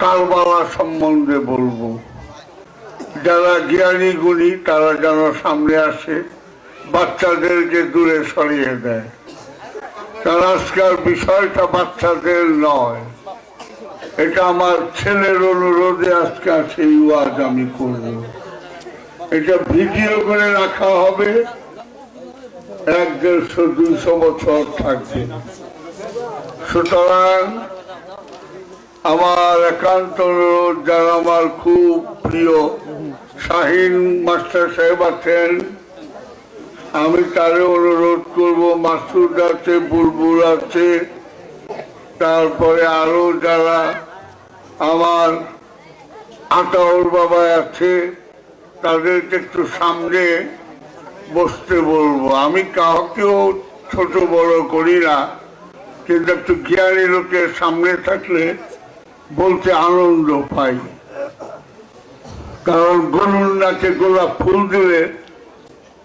কারবালা সম্বন্ধে বলব। যারা জ্ঞানী গুণী, তারা যেন সামনে আসে বাচ্চাদেরকে দূরে সরিয়ে দেয়। কারণ আজকাল বিষয়টা বাচ্চাদের নয়। এটা আমার ছেলের অনুরোধে আজকে সেই ওয়াজ আমি করব। এটা ভিডিও করে রাখা হবে। এক দেড়শো, দুইশো বছর থাকবে। সুতরাং আমার একান্ত অনুরোধ যারা আমার খুব প্রিয় শাহিন মাস্টার সাহেব আছেন, আমি তারে অনুরোধ করব, মাসুদ আছে, বুলবুল আছে, তারপরে আরও যারা আমার আতাউর বাবা আছে, তাদেরকে একটু সামনে বসতে বলব। আমি কাউকেও ছোট বড় করি না, কিন্তু একটু জ্ঞানী লোকের সামনে থাকলে বলতে আনন্দ পাই। কারণ গরুর নাচে গোলাপ ফুল দিলে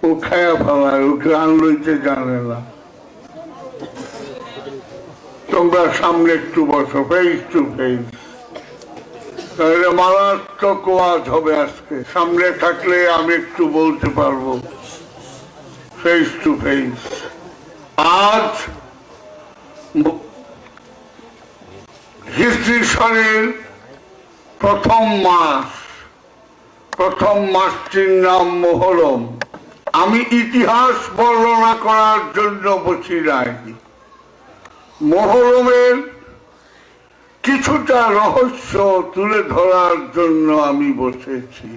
ও খায়া ফেলায় ওকে গান লইতে জানে না। তোমরা সামনে একটু বসো ফেস টু ফেস তাহলে মারাত্মক ওয়াজ হবে আজকে। সামনে থাকলে আমি একটু বলতে পারব। ফেস টু ফেস আজ হিস্ট্রি সনের প্রথম মাস, প্রথম মাসটির নাম মোহরম। আমি ইতিহাস বর্ণনা করার জন্য বসি নাই। মোহরমের কিছুটা রহস্য তুলে ধরার জন্য আমি বসেছি।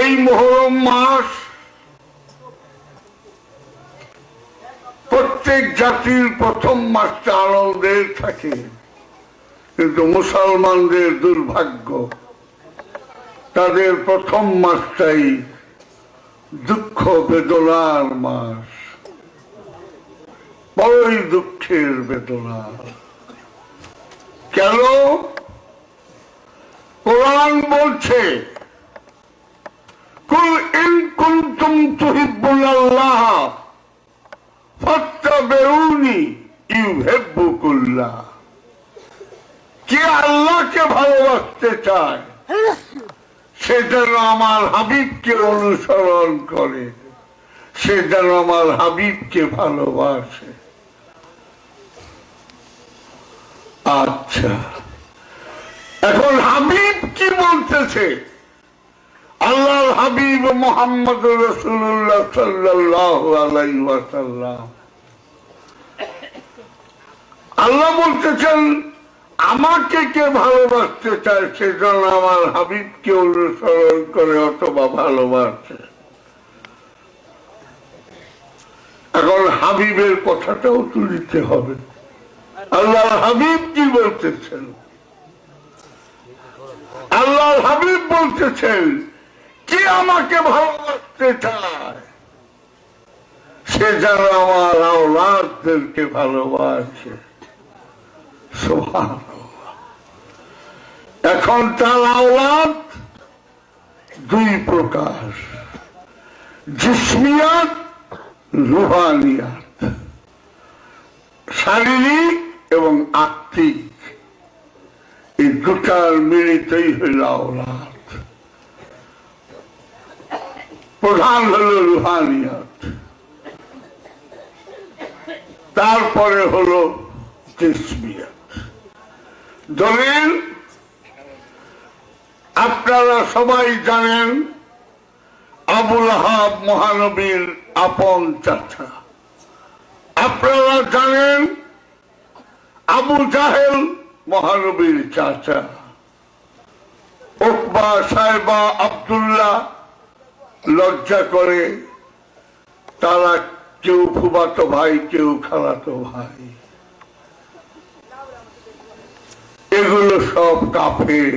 এই মোহরম মাস প্রত্যেক জাতির প্রথম মাসটা আনন্দের থাকে। কিন্তু মুসলমানদের দুর্ভাগ্য, তাদের প্রথম মাসটাই দুঃখ বেদনার মাস। বড়ই দুঃখের বেদনা। কেন? কোরআন বলছে, কুল ইন কুনতুম তুহিব্বুনাল্লাহ কে আল্লাহকে ভালোবাসতে চায় সে যেন আমার হাবিবকে অনুসরণ করে সে যেন আমার হাবিবকে ভালোবাসে। আচ্ছা এখন হাবিব কি বলতেছে? আল্লাহ হাবিব মোহাম্মদ রসুল্লাহ সাল্লাহ আলাইসাল্লাম আল্লাহ বলতেছেন আমাকে কে ভালোবাসতে চায় সেজন্য আমার হাবিবকে অনুসরণ করে অথবা ভালোবাসে। এখন হাবিবের কথাটাও তুলিতে হবে। আল্লাহ হাবিব কি বলতেছেন? আল্লাহ হাবিব বলতেছেন, কে আমাকে ভালোবাসতে চায়? সে যেন আমার আওলাদদেরকে ভালোবাসে। এখন তার আওলাদ দুই প্রকার। জিসমিয়াত, রুহানিয়াত। শারীরিক এবং আত্মিক। এই দুটার মিলিতই হইল আওলাদ। প্রধান হল রুহানিয়াত। তারপরে হলো জিসমিয়াত। দলিল আপনারা সবাই জানেন আবুল আহাব মহানবীর আপন চাচা। আপনারা জানেন আবু জাহেল মহানবীর চাচা। ওকবা সাহেবা আবদুল্লাহ লজ্জা করে তারা কেউ ফুবাতো ভাই, কেউ খালাতো ভাই। এগুলো সব কাফের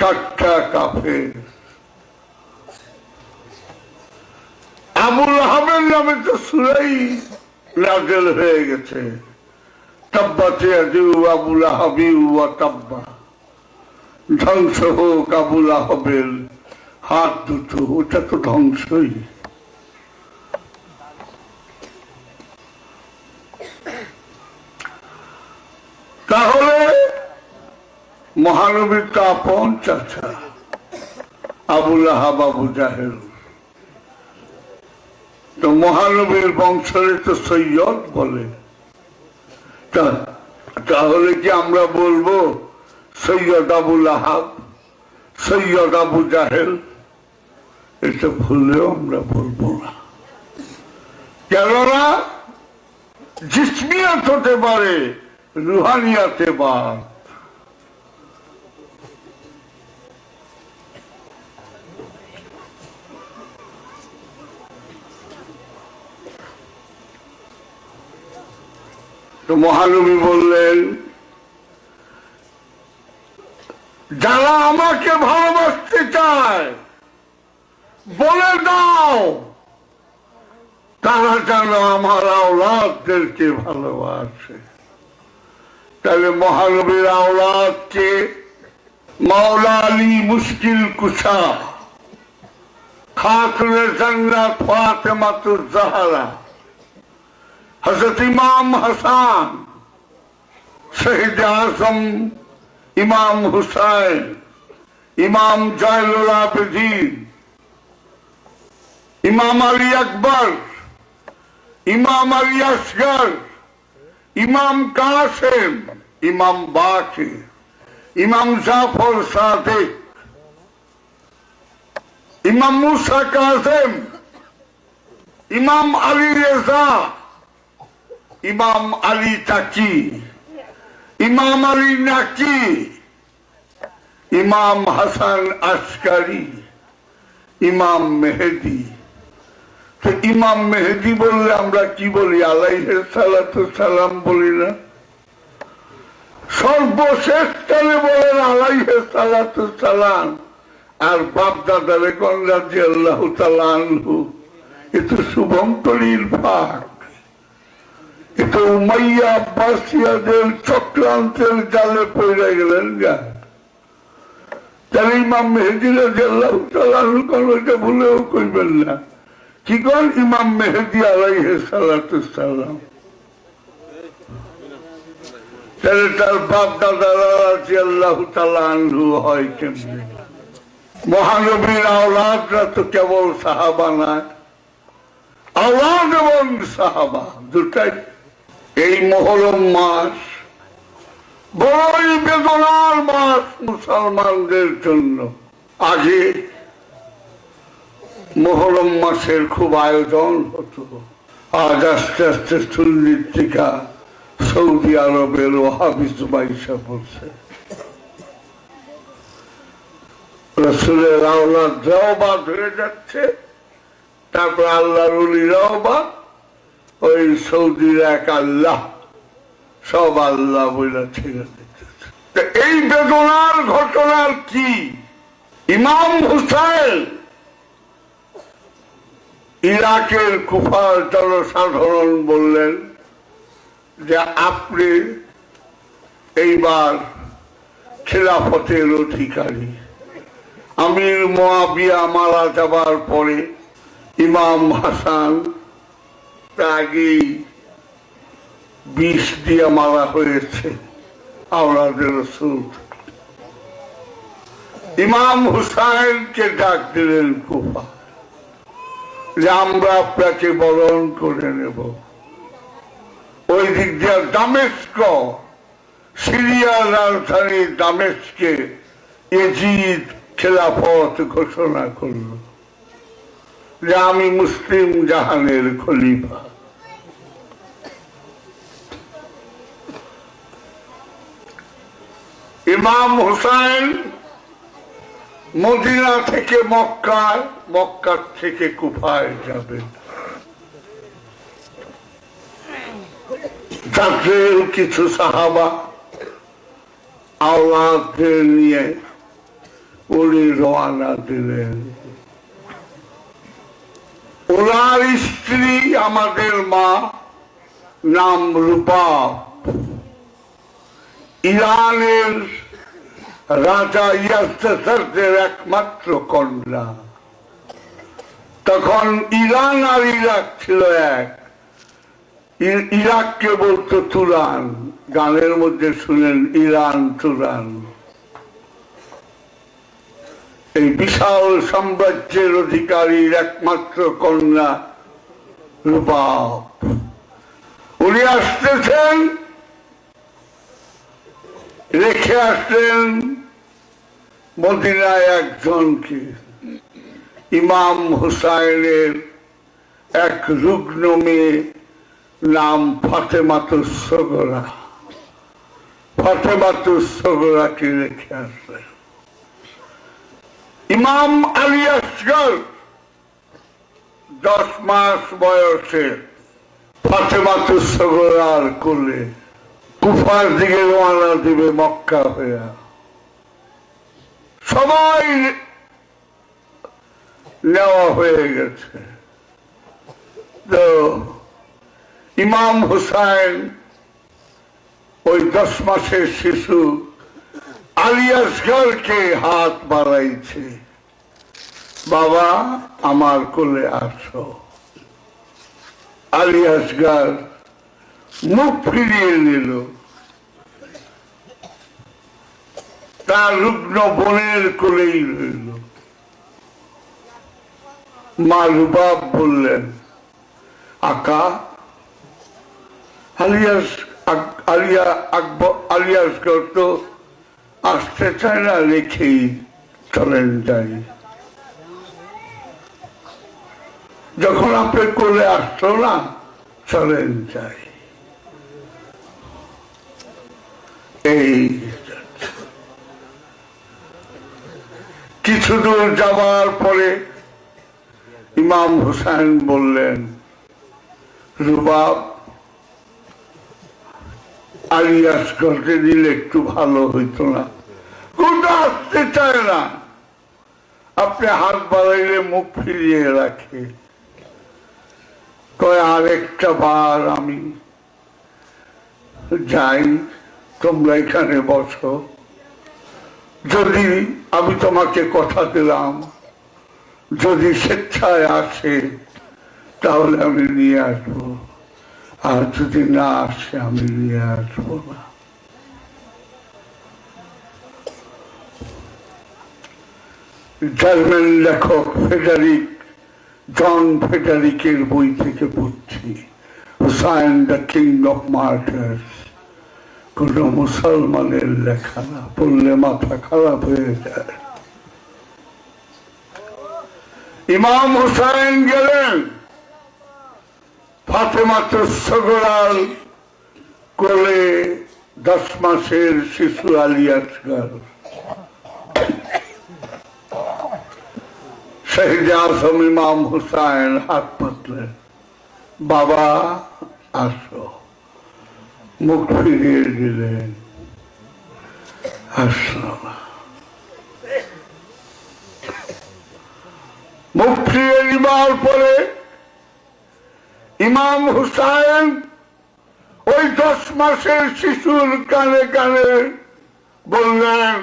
কাঠা কাফের আবুল আহমেদ নামে তো সুরাই নাজেল হয়ে গেছে। তাব্বাতে আবুল আহাবি ওয়া তাব্বা। ধ্বংস হোক আবুল আহবের হাত দুটো, ওটা তো ধ্বংসই তাহলে মহানবীর তো চাচা। আবুল আহাব আবু জাহেল। তো মহানবীর বংশরে তো সৈয়দ বলে। তাহলে কি আমরা বলব সৈয়দ আবুল আহাব সৈয়দ আবু জাহেল? এটা ভুলেও আমরা বলব না। কেননা, জিসমিয়াত হতে পারে, রুহানিয়াতে বাদ তো মহানবী বললেন, যারা আমাকে ভালোবাসতে চায়, বলে দাও। তারা যেন আমার আওলাদদেরকে ভালোবাসে। তাহলে মহানবীর আওলাদকে মাওলা আলী মুশকিল কুশা খাতুনের জান্নাত ফাতেমাতুজ জাহরা। হজরত ইমাম হাসান, শহীদ আজম, ইমাম হুসাইন, ইমাম জয়নুল আবেদিন, ইমাম আলী আকবর, ইমাম আলী আসগর, ইমাম কাসেম, ইমাম বাকি, ইমাম জাফর সাদেক, ইমাম মুসা কাজেম ইমাম আলী রেজা ইমাম আলী তাকি ইমাম আলী নাকি ইমাম হাসান আসকারি ইমাম মেহেদি। ইমাম মেহেদি বললে আমরা কি বলি? আলাইহের সালাম বলি না? সর্বশেষ কালে বলেন আলাইহের সালাম। আর বাপ দাদারে গঙ্গাজি আল্লাহ এ তো শুভঙ্করীর ভাগ এটা উমাইয়া আব্বাসিয়াদের চক্রান্তের জালে পড়ে গেলেন গা। তাহলে ইমাম মেহেদি রাজিয়াল্লাহ তাআলাহু ভুলেও কইবেন না। কি কন ইমাম মেহেদি সালাম? তাহলে তার বাপ তাআলাহু হয় মহানবীর আওলাদরা তো কেবল সাহাবা না। আওলাদ এবং সাহাবা, দুটাই এই মহরম মাস, বড়ই বেদনার মাস মুসলমানদের জন্য। আগে মহরম মাসের খুব আয়োজন হতো। আজ আস্তে আস্তে সুন্নিত্রিকা সৌদি আরবের ওহাবিজ বাইসা পড়ছে রসুলের আওলাদরাও বাদ হয়ে যাচ্ছে, তারপর আল্লাহর উলিরাও বাদ ওই সৌদির এক আল্লাহ, সব আল্লাহ বইলা ছেড়ে দিতেছে। এই বেদনার ঘটনার কি? ইমাম হুসাইন ইরাকের কুফার জনসাধারণ বললেন যে, আপনি এইবার খেলাফতের অধিকারী। আমির মোয়াবিয়া মারা যাবার পরে ইমাম হাসান আগেই বিষ দিয়ে মারা হয়েছে আওলাদের রসুল। ইমাম হুসাইনকে ডাক দিলেন কুফা। যে আমরা আপনাকে বরণ করে নেব। ওই দিক দিয়ে দামেস্ক, সিরিয়ার রাজধানী দামেস্কে এজিদ খেলাফত ঘোষণা করল। যে আমি মুসলিম জাহানের খলিফা। ইমাম হুসাইন মদিনা থেকে মক্কায়, মক্কার থেকে কুফায় যাবেন। তাদের কিছু সাহাবা আওলাদদের নিয়ে উনি রওয়ানা দিলেন। ওনার স্ত্রী আমাদের মা, নাম রূপা। ইরানের রাজা ইয়াসদের একমাত্র কন্যা। তখন ইরান আর ইরাক ছিল এক। ইরাককে বলতো তুরান, গানের মধ্যে শুনেন ইরান তুরান। এই বিশাল সাম্রাজ্যের অধিকারীর একমাত্র কন্যা রুবাব উনি আসতেছেন, রেখে আসলেন মদিনায় একজনকে। ইমাম হুসাইনের এক রুগ্ন মেয়ে নাম ফাতেমাতুস সগরা। ফাতেমাতুস সগরাকে রেখে আসলেন। ইমাম আলী আসগর দশ মাস বয়সে ফাতেমাতুস সগরার কোলে, কুফার দিকে রওনা দিবে মক্কা হয়ে সবাই নেওয়া হয়ে গেছে। তো ইমাম হুসাইন ওই দশ মাসের শিশু আলিয়াসগরকে হাত বাড়াইছে। বাবা, আমার কোলে আসো। আলিয়াসগর মুখ ফিরিয়ে নিল। তার রুগ্ন বোনের কোলেই রইল। মা রুবাব বললেন, আকা আলিয়াস আলিয়া আকবর আলিয়াসগর তো আসতে চায় না রেখেই চলেন যাই। যখন আপনি কোলে আসতো না, চলেন যাই। এই কিছু দূর যাওয়ার পরে ইমাম হোসেন বললেন, রুবাব করতে দিলে একটু ভালো হইতো না। কোনটা আসতে চায় না। আপনি হাত বাড়াইলে মুখ ফিরিয়ে রাখে। কয়, আরেকটা বার আমি যাই, তোমরা এখানে বসো। যদি আমি তোমাকে কথা দিলাম, যদি স্বেচ্ছায় আসে, তাহলে আমি নিয়ে আসব। আর যদি না আসে, আমি নিয়ে আসব না। জার্মান লেখক ফেডারিক, জন ফেডারিকের বই থেকে পড়ছি। Hussain the king of martyrs. কোন মুসলমানের লেখা না, পড়লে মাথা খারাপ হয়ে যায়। ইমাম হুসাইন গেলেন। ফাতেমা সগরাল কোলে দশ মাসের শিশু আলিয়াসগার শহীদ আজম ইমাম হুসাইন হাত পাতলেন বাবা আসো, মুখ ফিরিয়ে দিলেন। আসলো মুখ ফিরিয়ে দিবার পরে ইমাম হুসাইন ওই দশ মাসের শিশুর কানে কানে বললেন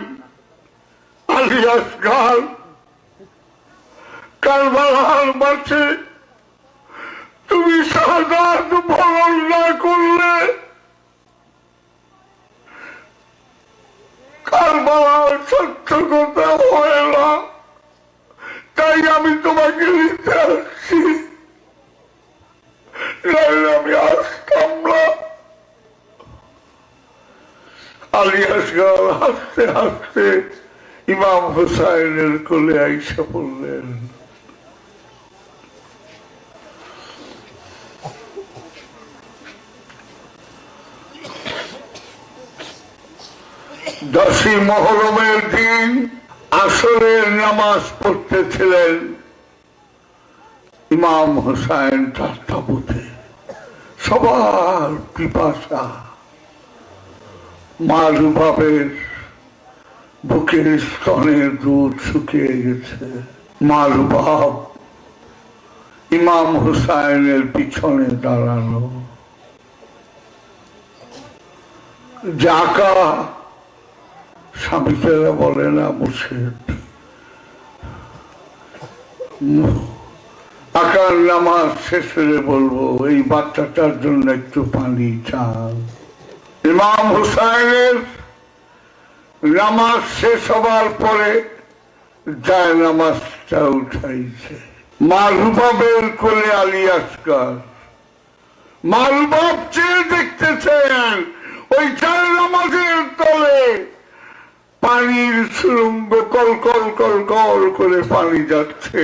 আলিয়াস গাল কারবালার মাঠে তুমি সাদাত ভরণ না করলে কারবালার কথা হয় না। তাই আমি তোমাকে নিতে আসছি। নাহলে হাসতে হাসতে ইমাম হুসাইনের কোলে আইসা পড়লেন দশই মহরমের দিন আসরের নামাজ পড়তেছিলেন ইমাম হুসাইন তাবুতে সবার পিপাসা। মা রুবাবের বুকের স্তনের দুধ শুকিয়ে গেছে। মা রুবাব ইমাম হুসাইনের পিছনে দাঁড়ানো। জাকা স্বামীকেরা বলে না, মুর্শিদ। আকার নামাজ শেষ হলে বলব, এই বাচ্চাটার জন্য একটু পানি চান ইমাম হুসাইনের নামাজ শেষ হবার পরে যায় নামাজটা উঠাইছে। মারুবা বের করে আলী আসকার মারুবাব চেয়ে দেখতেছেন, ওই চায় নামাজের তলে পানির সুরঙ্গ কল কল কল কল করে পানি যাচ্ছে।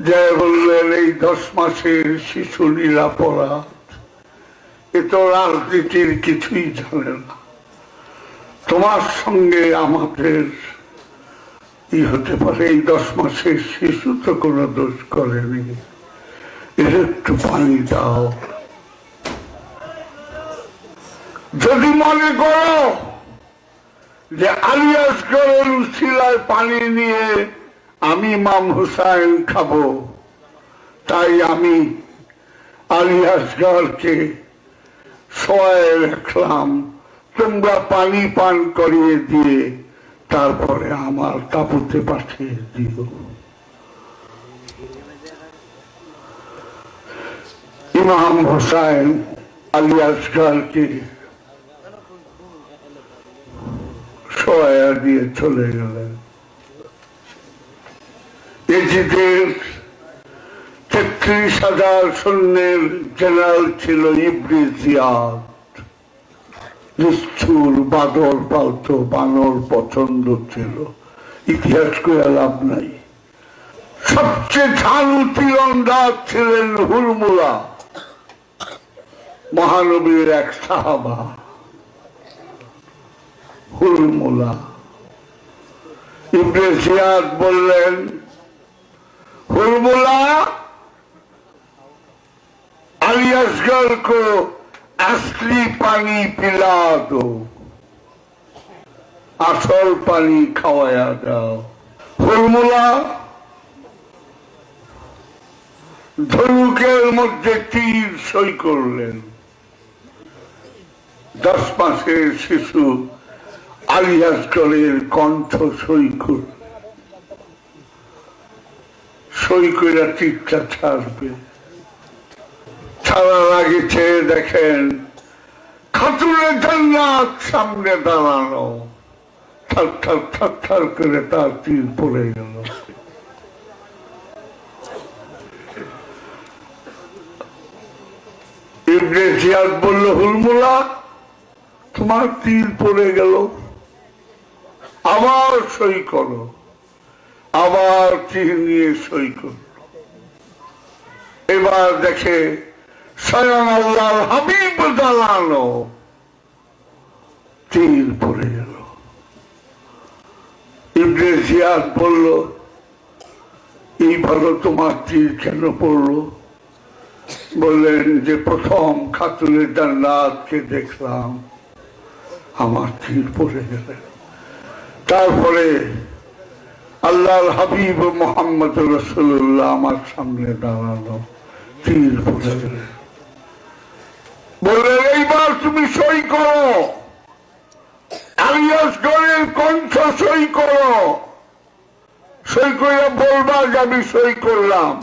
জয় বললেন, এই দশ মাসের শিশু নিরাপরাধ, এ তো রাজনীতির কিছুই জানে না। তোমার সঙ্গে আমাদের ই হতে পারে? এই দশ মাসের শিশু তো কোনো দোষ করেনি। এর একটু পানি দাও। যদি মনে করো যে আলিয়াসগড়ের উশিলায় পানি নিয়ে আমি মাম হুসাইন খাব, তাই আমি আলিয়াসগড়কে সয় রাখলাম। তোমরা পানি পান করিয়ে দিয়ে তারপরে আমার তাপুতে পাঠিয়ে দিও ইমাম হোসাইন আলী আসগারকে সহায়া দিয়ে চলে গেলেন। এজিদের তেত্রিশ হাজার সৈন্যের জেনারেল ছিল ইবরি জিয়াদ। নিষ্ঠুর বাদর পালতো, বানর পছন্দ ছিল। ইতিহাস করে লাভ নাই। সবচেয়ে ঝালু তীরন্দাজ ছিলেন হুলমুলা মহানবীর এক সাহাবা। হুলমুলা ইবনে বললেন Formula alias Galko আসলি পানি পিলা দো। আসল পানি খাওয়ায়া দাও। ফর্মুলা ধনুকের মধ্যে তীর সই করলেন। দশ মাসের শিশু আলিয়াস কণ্ঠ সই করলেন সই করে তীরটা ছাড়বে ছাড়ার আগে চেয়ে দেখেন খাতুনের জান্নাত সামনে দাঁড়ানো। থার থার থার থার করে তার তীর পড়ে গেল। ইবনে জিয়াদ বলল হুলমুলা তোমার তীর পড়ে গেল। আবার সই করো। আবার তীর নিয়ে সই এবার দেখে স্বয়ং আল্লাহর হাবিব দাঁড়ানো তীর পড়ে গেল। ইবনে বলল এইভাবে তোমার তীর কেন পড়ল? বললেন, যে প্রথম খাতুনের জান্নাতকে দেখলাম, আমার তীর পড়ে গেলেন তারপরে আল্লাহর হাবিব মোহাম্মদ রসুল্লাহ আমার সামনে দাঁড়ানো তীর গেলেন বললেন, এইবার তুমি সই করো। আলিয়াসগড়ের কণ্ঠ সই করো। সই করে বলবা যে আমি সই করলাম।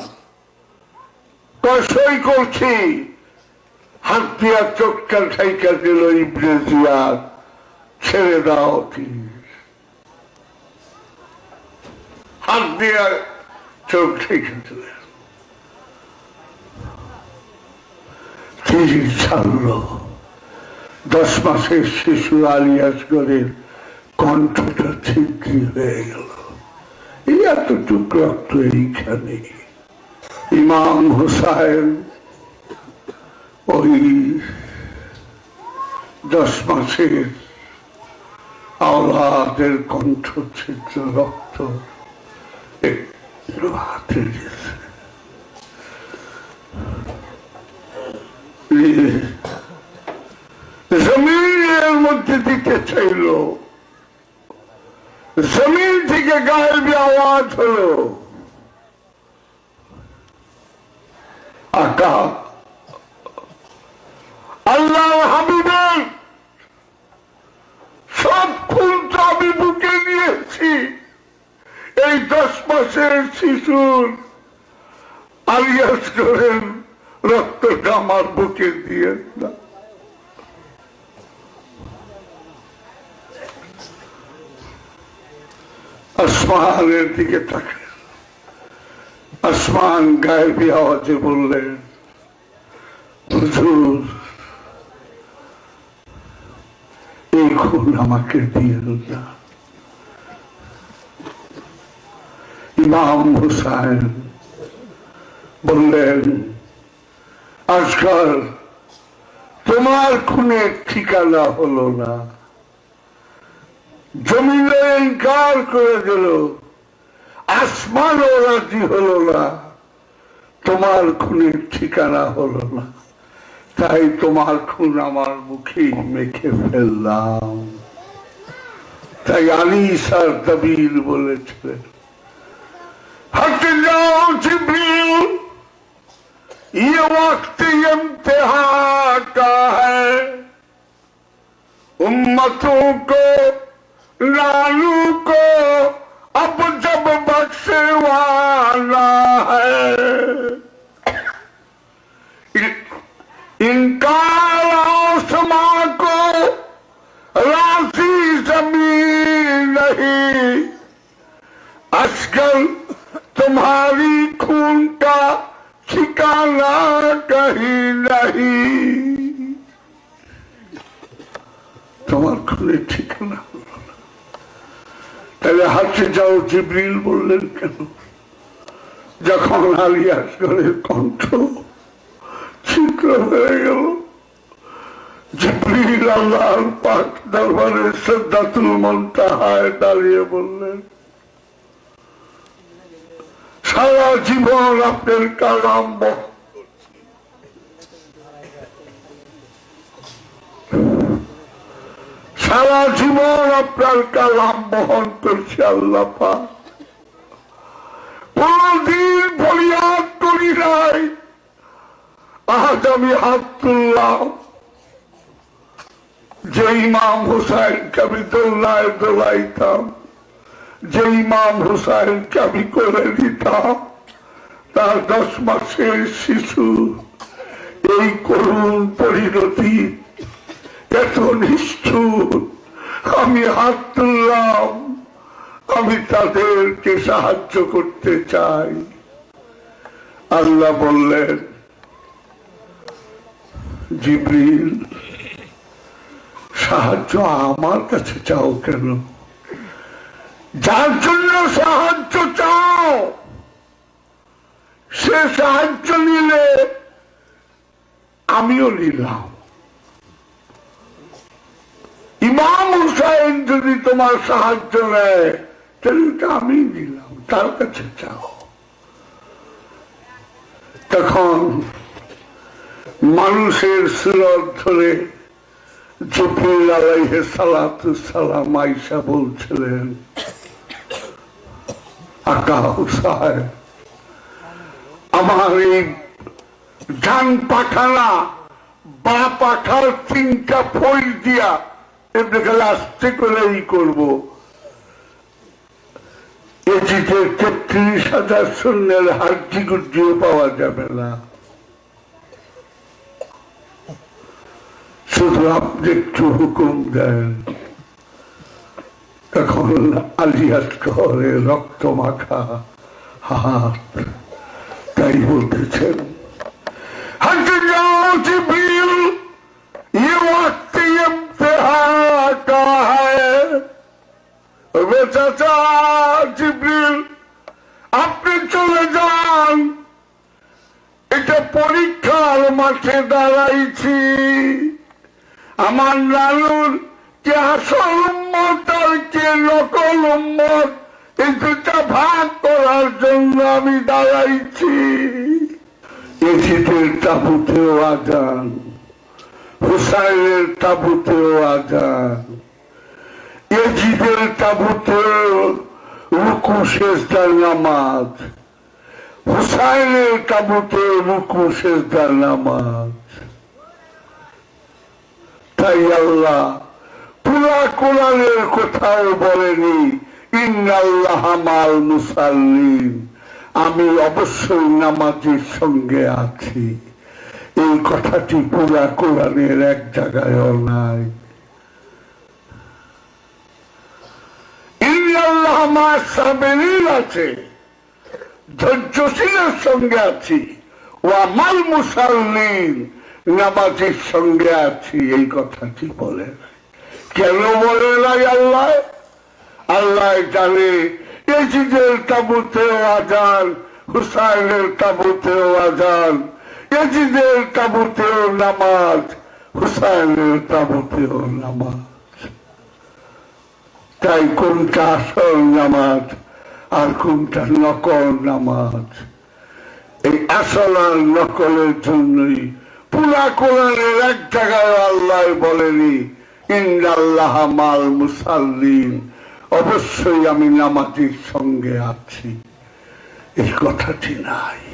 সই করছি। হাত দিয়া চোখটা ঠাইকা দিল, ইবনে ছেড়ে দাও তীর। হাত দিয়া চোখ ঠেকে ছাড়ল দশ মাসের শিশু আলিয়াসগড়ের কণ্ঠটা ছিদ্রি হয়ে গেল। এই এতটুক রক্ত এইখানে। ইমাম হুসাইন ওই দশ মাসের আওলাদের ছিদ্র রক্ত It, জমিনের মধ্যে দিতে চাইল। জমিন থেকে গায়েবী আওয়াজ হলো। আকাশ শিশুর আলিয়াস করেন রক্তটা আমার বুকে দিয়ে আসমানের দিকে তাকে আসমান গায়েবী আওয়াজে বললেন, হুজুর, এই খুন আমাকে দিয়ে না। ইমাম হুসাইন বললেন, আজকাল তোমার খুনের ঠিকানা হলো না। জমিনে ইনকার করে দিল, আসমানও রাজি হলো না। তোমার খুনের ঠিকানা হলো না। তাই তোমার খুন আমার মুখে মেখে ফেললাম। তাই আলী সার দবিল বলেছিলেন हट जिब्रील ये वक्त इम्तिहा का है। उम्मतों को জিবরিল বললেন কেন? যখন আলী আসগরের কণ্ঠ ছিদ্র হয়ে গেল, জিবরিল আল্লাহর পাক দরবারে শ্রদ্ধাতুল মন্তাহায় দাঁড়িয়ে বললেন, সারা জীবন আপনার কালাম সারা জীবন আপনার কালাম যে ইমাম হুসাইনকে আমি দোল্লায় দোলাইতাম, যে ইমাম হুসাইনকে আমি করে দিতাম তার দশ মাসের শিশু এই করুণ পরিণতি এত নিষ্ঠুর। আমি হাত তুললাম। আমি তাদেরকে সাহায্য করতে চাই। আল্লাহ বললেন, জিবরিল, সাহায্য আমার কাছে চাও কেন? যার জন্য সাহায্য চাও, সে সাহায্য নিলে আমিও নিলাম। ইমাম হুসাইন যদি তোমার সাহায্য নেয়, তাহলে আমি দিলাম, তার কাছে চাও। তখন মানুষের সুরত ধরে জিবরিল আলাইহে সালাম আইসা বলছিলেন আকা হুসাইন আমার এই জান পাঠানা, বা পাঠার তিনটা ফই দিয়া এমনি খালি আস্তে করেই করব। এটিতে তেত্রিশ হাজার সৈন্যের হাড্ডি গুড্ডিও পাওয়া যাবে না। শুধু আপনি একটু হুকুম দেন। তখন আলিয়াত করে রক্ত মাখা হাত, তাই বলতেছেন हट আপনি চলে যান। এটা পরীক্ষার মাঠে দাঁড়াইছি। আমার লালুর কে আসল উম্মত আর কে নকল উম্মত, এই দুটা ভাগ করার জন্য আমি দাঁড়াইছি। এ তাবুতেও আজান, হুসাইনের তাবুতেও আজান। এজিদের তাবুতে আল্লাহ পুরা কোরআনের কোথাও বলেনি আমি অবশ্যই নামাজের সঙ্গে আছি। এই কথাটি পুরা কোরআনের এক জায়গায়ও নাই। ইন্নাল্লাহ মা সাবেরিন আছে, ধৈর্যশীলের সঙ্গে আছি, ও আমার মুসাল্লিন নামাজের সঙ্গে আছি, এই কথাটি বলে কেন বলে নাই আল্লাহ? আল্লাহ জানে, এজিদের তাবুতেও আজান, হুসাইনের তাবুতেও আজান, এজিদের তাবুতেও নামাজ, হুসাইনের তাবুতেও নামাজ। তাই কোনটা আসল নামাজ আর কোনটা নকল নামাজ? এই আসল আর নকলের জন্যই পুরা কোরআনের এক জায়গায় আল্লাহ বলেনি ইন্দাল্লাহ মাল মুসাল্লিন। অবশ্যই আমি নামাজের সঙ্গে আছি। এই কথাটি নাই।